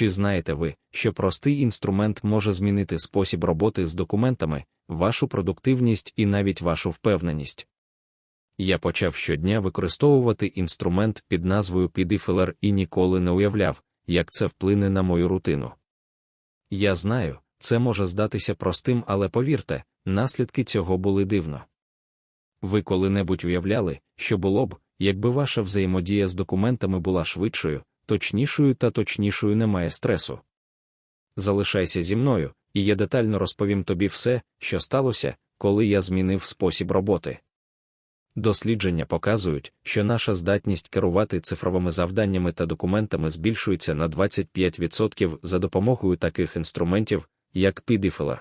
Чи знаєте ви, що простий інструмент може змінити спосіб роботи з документами, вашу продуктивність і навіть вашу впевненість? Я почав щодня використовувати інструмент під назвою PDFiller і ніколи не уявляв, як це вплине на мою рутину. Я знаю, це може здатися простим, але повірте, наслідки цього були дивно. Ви коли-небудь уявляли, що було б, якби ваша взаємодія з документами була швидшою, точнішою та точнішою немає стресу. Залишайся зі мною, і я детально розповім тобі все, що сталося, коли я змінив спосіб роботи. Дослідження показують, що наша здатність керувати цифровими завданнями та документами збільшується на 25% за допомогою таких інструментів, як PDFiller.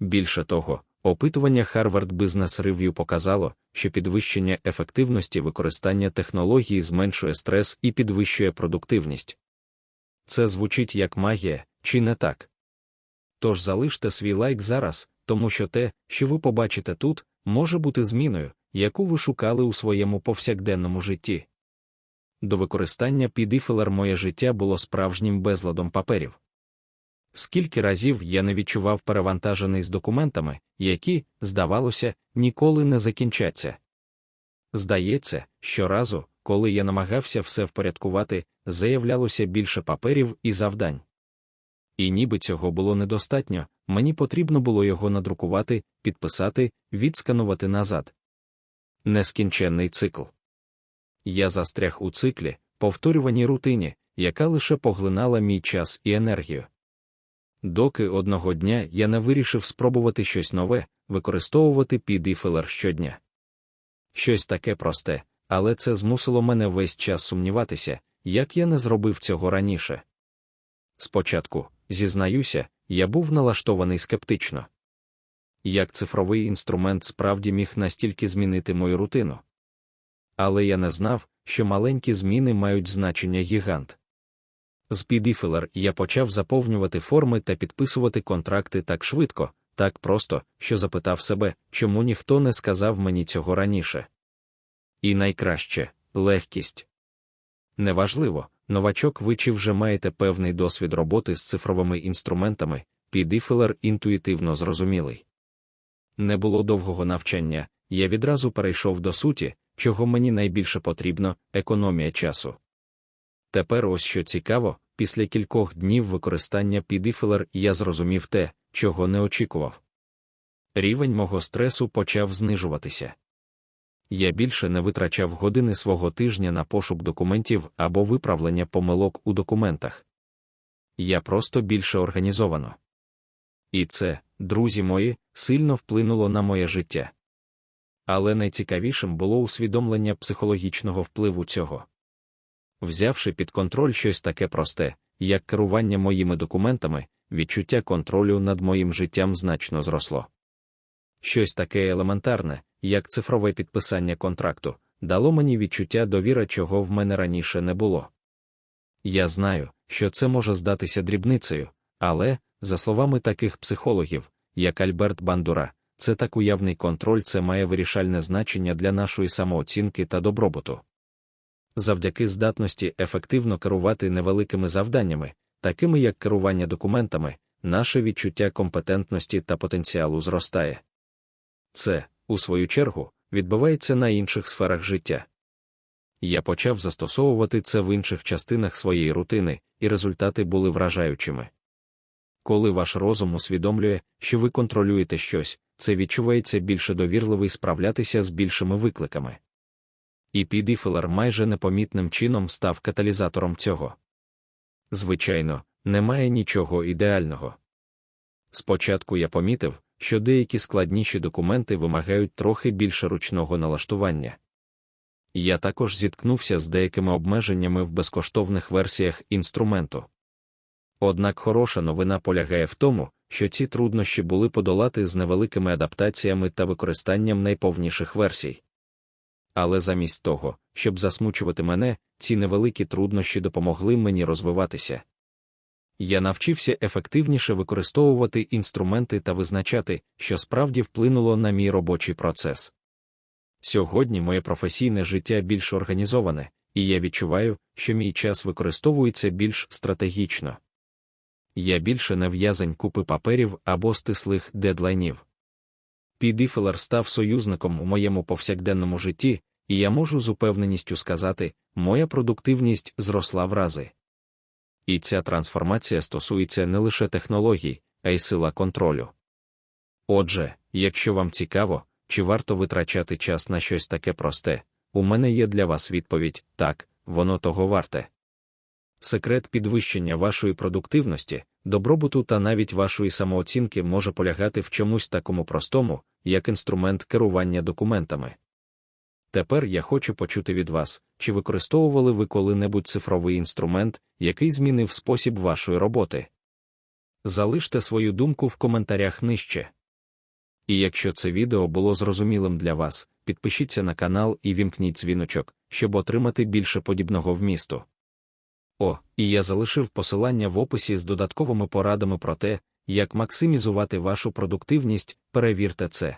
Більше того, опитування Harvard Business Review показало, що підвищення ефективності використання технології зменшує стрес і підвищує продуктивність. Це звучить як магія, чи не так? Тож залиште свій лайк зараз, тому що те, що ви побачите тут, може бути зміною, яку ви шукали у своєму повсякденному житті. До використання підіфелер моє життя було справжнім безладом паперів. Скільки разів я не відчував перевантажений з документами, які, здавалося, ніколи не закінчаться. Здається, щоразу, коли я намагався все впорядкувати, заявлялося більше паперів і завдань. І ніби цього було недостатньо, мені потрібно було його надрукувати, підписати, відсканувати назад. Нескінченний цикл. Я застряг у циклі, повторюваній рутині, яка лише поглинала мій час і енергію. Доки одного дня я не вирішив спробувати щось нове, використовувати підіфелер щодня. Щось таке просте, але це змусило мене весь час сумніватися, як я не зробив цього раніше. Спочатку, зізнаюся, я був налаштований скептично. Як цифровий інструмент справді міг настільки змінити мою рутину. Але я не знав, що маленькі зміни мають значення гігант. З підіфелер я почав заповнювати форми та підписувати контракти так швидко, так просто, що запитав себе, чому ніхто не сказав мені цього раніше. І найкраще легкість. Неважливо, новачок ви чи вже маєте певний досвід роботи з цифровими інструментами, підіфелер інтуїтивно зрозумілий. Не було довгого навчання, я відразу перейшов до суті, чого мені найбільше потрібно економія часу. Тепер ось що цікаво, після кількох днів використання підіфелер я зрозумів те, чого не очікував. Рівень мого стресу почав знижуватися. Я більше не витрачав години свого тижня на пошук документів або виправлення помилок у документах. Я просто більше організовано. І це, друзі мої, сильно вплинуло на моє життя. Але найцікавішим було усвідомлення психологічного впливу цього. Взявши під контроль щось таке просте, як керування моїми документами, відчуття контролю над моїм життям значно зросло. Щось таке елементарне, як цифрове підписання контракту, дало мені відчуття довіри, чого в мене раніше не було. Я знаю, що це може здатися дрібницею, але, за словами таких психологів, як Альберт Бандура, це так уявний контроль це має вирішальне значення для нашої самооцінки та добробуту. Завдяки здатності ефективно керувати невеликими завданнями, такими як керування документами, наше відчуття компетентності та потенціалу зростає. Це, у свою чергу, відбувається на інших сферах життя. Я почав застосовувати це в інших частинах своєї рутини, і результати були вражаючими. Коли ваш розум усвідомлює, що ви контролюєте щось, це відчувається більше довірливий справлятися з більшими викликами. І підіфелер майже непомітним чином став каталізатором цього. Звичайно, немає нічого ідеального. Спочатку я помітив, що деякі складніші документи вимагають трохи більше ручного налаштування. Я також зіткнувся з деякими обмеженнями в безкоштовних версіях інструменту. Однак хороша новина полягає в тому, що ці труднощі були подолати з невеликими адаптаціями та використанням найповніших версій. Але замість того, щоб засмучувати мене, ці невеликі труднощі допомогли мені розвиватися. Я навчився ефективніше використовувати інструменти та визначати, що справді вплинуло на мій робочий процес. Сьогодні моє професійне життя більш організоване, і я відчуваю, що мій час використовується більш стратегічно. Я більше не в'язень купи паперів або стислих дедлайнів. Підіфелер став союзником у моєму повсякденному житті, і я можу з упевненістю сказати, моя продуктивність зросла в рази. І ця трансформація стосується не лише технологій, а й сила контролю. Отже, якщо вам цікаво, чи варто витрачати час на щось таке просте, у мене є для вас відповідь так, воно того варте. Секрет підвищення вашої продуктивності, добробуту та навіть вашої самооцінки може полягати в чомусь такому простому, як інструмент керування документами. Тепер я хочу почути від вас, чи використовували ви коли-небудь цифровий інструмент, який змінив спосіб вашої роботи. Залиште свою думку в коментарях нижче. І якщо це відео було зрозумілим для вас, підпишіться на канал і вімкніть дзвіночок, щоб отримати більше подібного вмісту. О, і я залишив посилання в описі з додатковими порадами про те, як максимізувати вашу продуктивність, перевірте це.